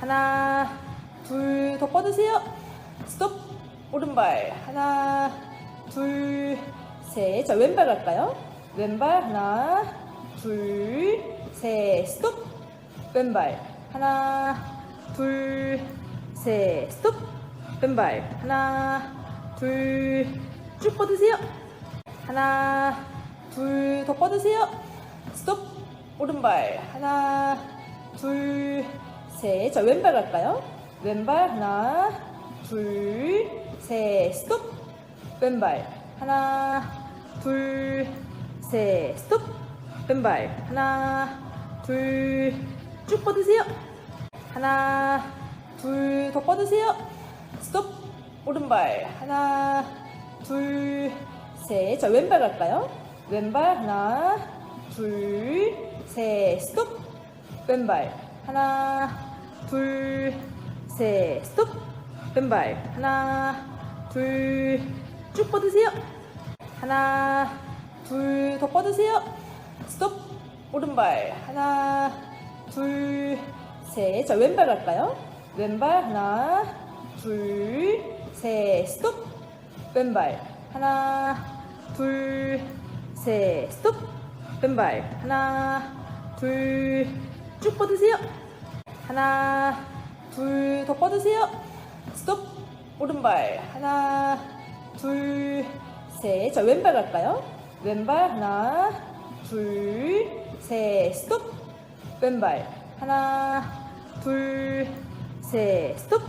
하나, 둘, 더 뻗으세요. 스톱. 오른발. 하나, 둘, 셋. 자, 왼발 갈까요? 왼발. 하나, 둘, 셋. 스톱. 왼발. 하나, 둘, 셋. 스톱. 왼발. 하나, 둘, 쭉 뻗으세요. 하나, 둘, 더 뻗으세요. 스톱. 오른발. 하나, 둘, 셋. 자, 왼발 갈까요? 왼발. 하나, 둘, 셋. 스톱. 왼발. 하나, 둘, 셋. 스톱. 왼발. 하나, 둘, 쭉 뻗으세요. 하나, 둘, 더 뻗으세요. 스톱. 오른발. 하나, 둘, 셋. 자, 왼발 갈까요? 왼발. 하나, 둘, 셋. 스톱. 왼발. 하나, 둘, 셋. 스톱. 왼발. 하나, 둘, 쭉 뻗으세요. 하나, 둘, 더 뻗으세요. 스톱. 오른발. 하나, 둘, 셋. 자, 왼발 갈까요? 왼발. 하나, 둘, 셋. 스톱. 왼발. 하나, 둘, 셋. 스톱. 왼발. 하나, 둘, 쭉 뻗으세요. 하나, 둘, 더 뻗으세요. 스톱. 오른발. 하나, 둘, 셋. 자, 왼발 갈까요? 왼발. 하나, 둘, 셋. 스톱. 왼발. 하나, 둘, 셋. 스톱.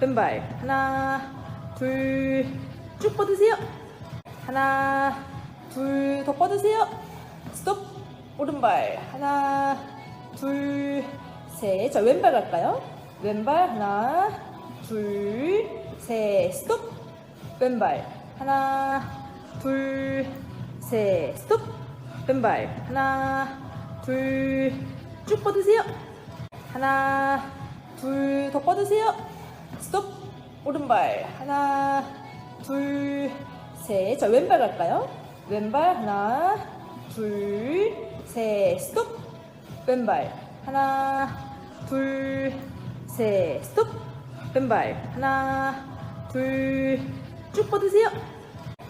왼발. 하나, 둘, 쭉 뻗으세요. 하나, 둘, 더 뻗으세요. 스톱. 오른발. 하나, 둘, 셋. 자, 왼발 갈까요? 왼발. 하나, 둘, 셋. 스톱. 왼발. 하나, 둘, 셋. 스톱. 왼발. 하나, 둘, 쭉 뻗으세요. 하나, 둘, 더 뻗으세요. 스톱. 오른발. 하나, 둘, 셋. 자, 왼발 갈까요? 왼발. 하나, 둘, 셋. 스톱. 왼발. 하나, 둘, 셋. 스톱. 왼발. 하나, 둘, 쭉 뻗으세요.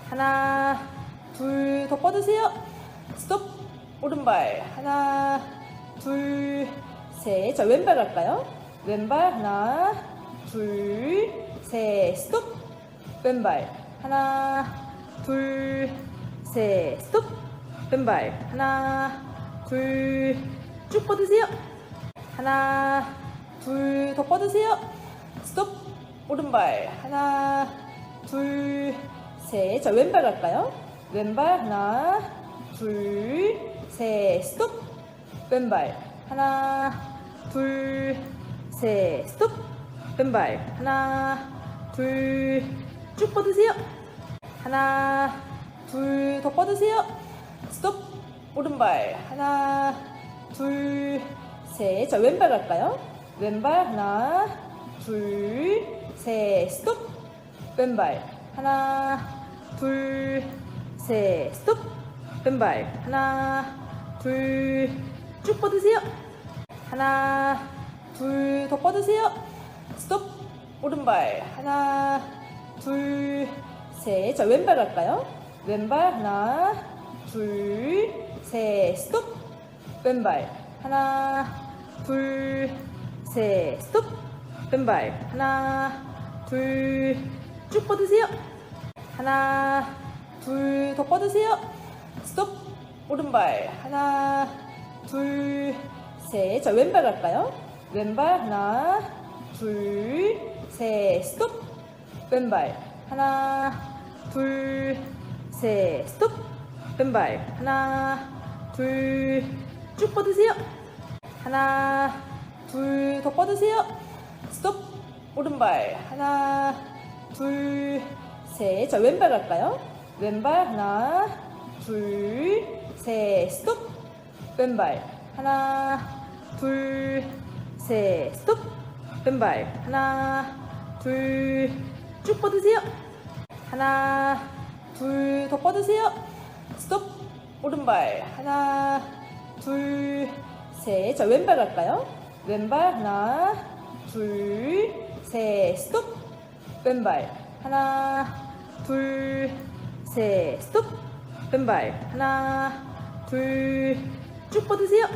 하나, 둘, 더 뻗으세요. 스톱. 오른발. 하나, 둘, 셋. 자, 왼발 갈까요? 왼발. 하나, 둘, 셋. 스톱. 왼발. 하나, 둘, 셋. 스톱. 왼발. 하나, 둘, 쭉 뻗으세요. 하나, 둘, 더 뻗으세요. 스톱. 오른발. 하나, 둘, 셋. 자, 왼발 갈까요? 왼발. 하나, 둘, 셋. 스톱. 왼발. 하나, 둘, 셋. 스톱. 왼발. 하나, 둘, 쭉 뻗으세요. 하나, 둘, 더 뻗으세요. 스톱. 오른발. 하나, 둘, 셋. 자, 왼발 갈까요? 왼발. 하나, 둘, 셋. 스톱. 왼발. 하나, 둘, 셋. 스톱. 왼발. 하나, 둘, 쭉 뻗으세요. 하나, 둘, 더 뻗으세요. 스톱. 오른발. 하나, 둘, 셋. 자, 왼발 갈까요? 왼발. 하나, 둘, 셋. 스톱. 왼발. 하나, 둘, 셋. 스톱. 왼발. 하나, 둘, 쭉 뻗으세요. 하나, 둘, 더 뻗으세요. 스톱. 오른발. 하나, 둘, 셋. 자, 왼발 갈까요? 왼발. 하나, 둘, 셋. 스톱. 왼발. 하나, 둘, 셋. 스톱. 왼발. 하나, 둘, 쭉 뻗으세요. 하나, 둘, 더 뻗으세요. 스톱. 오른발. 하나, 둘, 셋. 자, 왼발 갈까요? 왼발. 하나, 둘, 셋. 스톱. 왼발. 하나, 둘, 셋. 스톱. 왼발. 하나, 둘, 쭉 뻗으세요. 하나, 둘, 더 뻗으세요. 스톱. 오른발. 하나, 둘, 셋. 자, 왼발 갈까요? 왼발 하나, 둘, 셋. 스톱. 왼발 하나, 둘, 셋. 스톱. 왼발 하나, 둘. 쭉 뻗으세요.